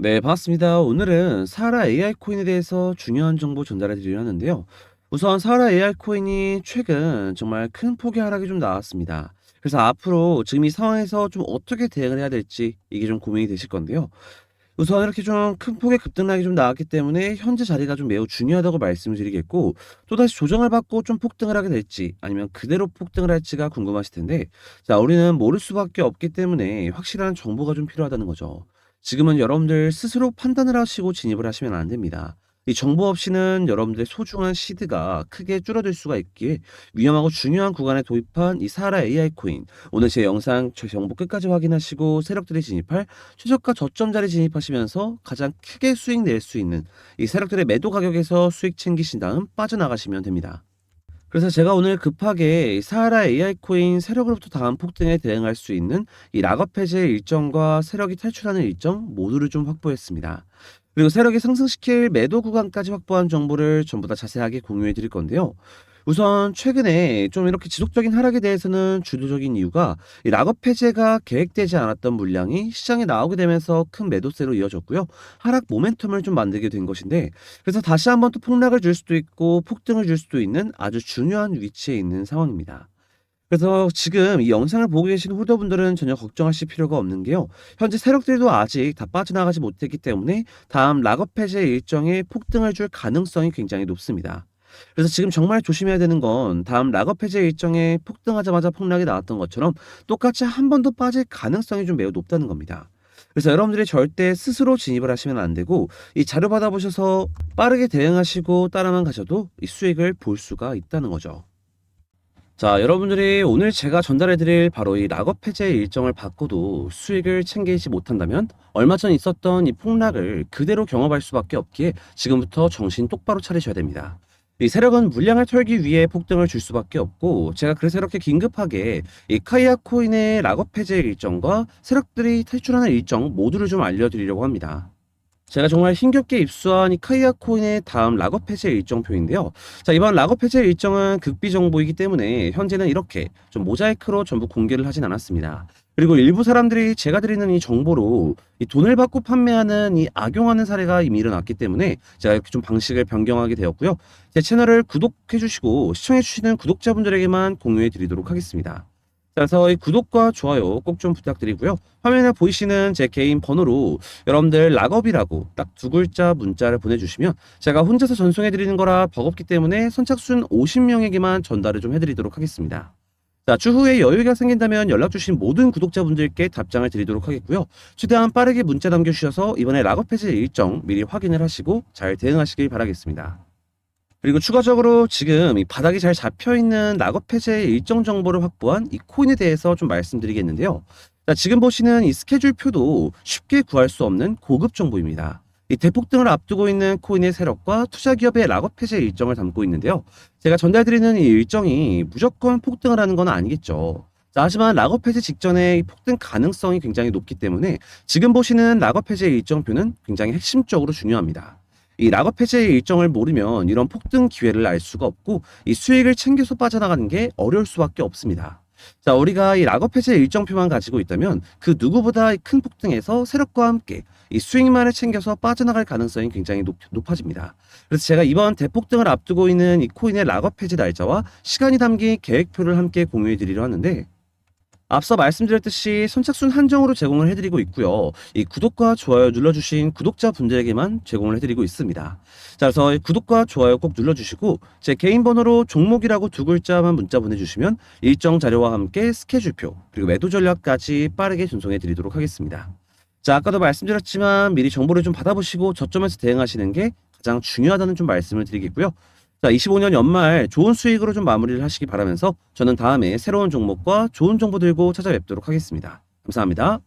네, 반갑습니다. 오늘은 사하라 AI 코인에 대해서 중요한 정보 전달해 드리려 하는데요. 우선 사하라 AI 코인이 최근 정말 큰 폭의 하락이 좀 나왔습니다. 그래서 앞으로 지금 이 상황에서 좀 어떻게 대응을 해야 될지 이게 좀 고민이 되실 건데요. 우선 이렇게 좀 큰 폭의 급등락이 좀 나왔기 때문에 현재 자리가 좀 매우 중요하다고 말씀을 드리겠고 또다시 조정을 받고 좀 폭등을 하게 될지 아니면 그대로 폭등을 할지가 궁금하실 텐데 자, 우리는 모를 수밖에 없기 때문에 확실한 정보가 좀 필요하다는 거죠. 지금은 여러분들 스스로 판단을 하시고 진입을 하시면 안 됩니다. 이 정보 없이는 여러분들의 소중한 시드가 크게 줄어들 수가 있기에 위험하고 중요한 구간에 도입한 이 사하라 AI 코인. 오늘 제 영상 제 정보 끝까지 확인하시고 세력들이 진입할 최저가 저점 자리 진입하시면서 가장 크게 수익 낼 수 있는 이 세력들의 매도 가격에서 수익 챙기신 다음 빠져나가시면 됩니다. 그래서 제가 오늘 급하게 이 사하라 AI 코인 세력으로부터 다음 폭등에 대응할 수 있는 이 락업 해제 일정과 세력이 탈출하는 일정 모두를 좀 확보했습니다. 그리고 세력이 상승시킬 매도 구간까지 확보한 정보를 전부 다 자세하게 공유해 드릴 건데요. 우선 최근에 좀 이렇게 지속적인 하락에 대해서는 주도적인 이유가 이 락업 해제가 계획되지 않았던 물량이 시장에 나오게 되면서 큰 매도세로 이어졌고요. 하락 모멘텀을 좀 만들게 된 것인데 그래서 다시 한번 또 폭락을 줄 수도 있고 폭등을 줄 수도 있는 아주 중요한 위치에 있는 상황입니다. 그래서 지금 이 영상을 보고 계신 홀더분들은 전혀 걱정하실 필요가 없는 게요. 현재 세력들도 아직 다 빠져나가지 못했기 때문에 다음 락업 해제 일정에 폭등을 줄 가능성이 굉장히 높습니다. 그래서 지금 정말 조심해야 되는 건 다음 락업 해제 일정에 폭등하자마자 폭락이 나왔던 것처럼 똑같이 한 번 더 빠질 가능성이 좀 매우 높다는 겁니다. 그래서 여러분들이 절대 스스로 진입을 하시면 안 되고 이 자료 받아보셔서 빠르게 대응하시고 따라만 가셔도 이 수익을 볼 수가 있다는 거죠. 자, 여러분들이 오늘 제가 전달해드릴 바로 이 락업 해제 일정을 받고도 수익을 챙기지 못한다면 얼마 전 있었던 이 폭락을 그대로 경험할 수밖에 없기에 지금부터 정신 똑바로 차리셔야 됩니다. 이 세력은 물량을 털기 위해 폭등을 줄 수밖에 없고 제가 그래서 이렇게 긴급하게 이 카이아 코인의 락업 해제 일정과 세력들이 탈출하는 일정 모두를 좀 알려드리려고 합니다. 제가 정말 힘겹게 입수한 이 카이아 코인의 다음 락업 해제 일정표인데요. 자, 이번 락업 해제 일정은 극비 정보이기 때문에 현재는 이렇게 좀 모자이크로 전부 공개를 하진 않았습니다. 그리고 일부 사람들이 제가 드리는 이 정보로 이 돈을 받고 판매하는 이 악용하는 사례가 이미 일어났기 때문에 제가 이렇게 좀 방식을 변경하게 되었고요. 제 채널을 구독해 주시고 시청해 주시는 구독자분들에게만 공유해 드리도록 하겠습니다. 그래서 이 구독과 좋아요 꼭 좀 부탁드리고요. 화면에 보이시는 제 개인 번호로 여러분들 락업이라고 딱 두 글자 문자를 보내주시면 제가 혼자서 전송해 드리는 거라 버겁기 때문에 선착순 50명에게만 전달을 좀 해드리도록 하겠습니다. 자, 추후에 여유가 생긴다면 연락 주신 모든 구독자분들께 답장을 드리도록 하겠고요. 최대한 빠르게 문자 남겨주셔서 이번에 락업 해제 일정 미리 확인을 하시고 잘 대응하시길 바라겠습니다. 그리고 추가적으로 지금 이 바닥이 잘 잡혀 있는 락업 해제 일정 정보를 확보한 이 코인에 대해서 좀 말씀드리겠는데요. 자, 지금 보시는 이 스케줄 표도 쉽게 구할 수 없는 고급 정보입니다. 이 대폭등을 앞두고 있는 코인의 세력과 투자 기업의 락업 해제 일정을 담고 있는데요. 제가 전달드리는 이 일정이 무조건 폭등을 하는 건 아니겠죠. 자, 하지만 락업 해제 직전에 이 폭등 가능성이 굉장히 높기 때문에 지금 보시는 락업 해제 일정표는 굉장히 핵심적으로 중요합니다. 이 락업 해제 일정을 모르면 이런 폭등 기회를 알 수가 없고 이 수익을 챙겨서 빠져나가는 게 어려울 수밖에 없습니다. 자, 우리가 이 락업 해제 일정표만 가지고 있다면 그 누구보다 큰 폭등에서 세력과 함께 이 수익만을 챙겨서 빠져나갈 가능성이 굉장히 높, 높아집니다. 그래서 제가 이번 대폭등을 앞두고 있는 이 코인의 락업 해제 날짜와 시간이 담긴 계획표를 함께 공유해 드리려 하는데 앞서 말씀드렸듯이 선착순 한정으로 제공을 해드리고 있고요. 이 구독과 좋아요 눌러주신 구독자분들에게만 제공을 해드리고 있습니다. 자, 그래서 이 구독과 좋아요 꼭 눌러주시고 제 개인 번호로 종목이라고 두 글자만 문자 보내주시면 일정 자료와 함께 스케줄표 그리고 매도 전략까지 빠르게 전송해 드리도록 하겠습니다. 자, 아까도 말씀드렸지만 미리 정보를 좀 받아보시고 저점에서 대응하시는 게 가장 중요하다는 좀 말씀을 드리겠고요. 자, 25년 연말 좋은 수익으로 좀 마무리를 하시기 바라면서 저는 다음에 새로운 종목과 좋은 정보 들고 찾아뵙도록 하겠습니다. 감사합니다.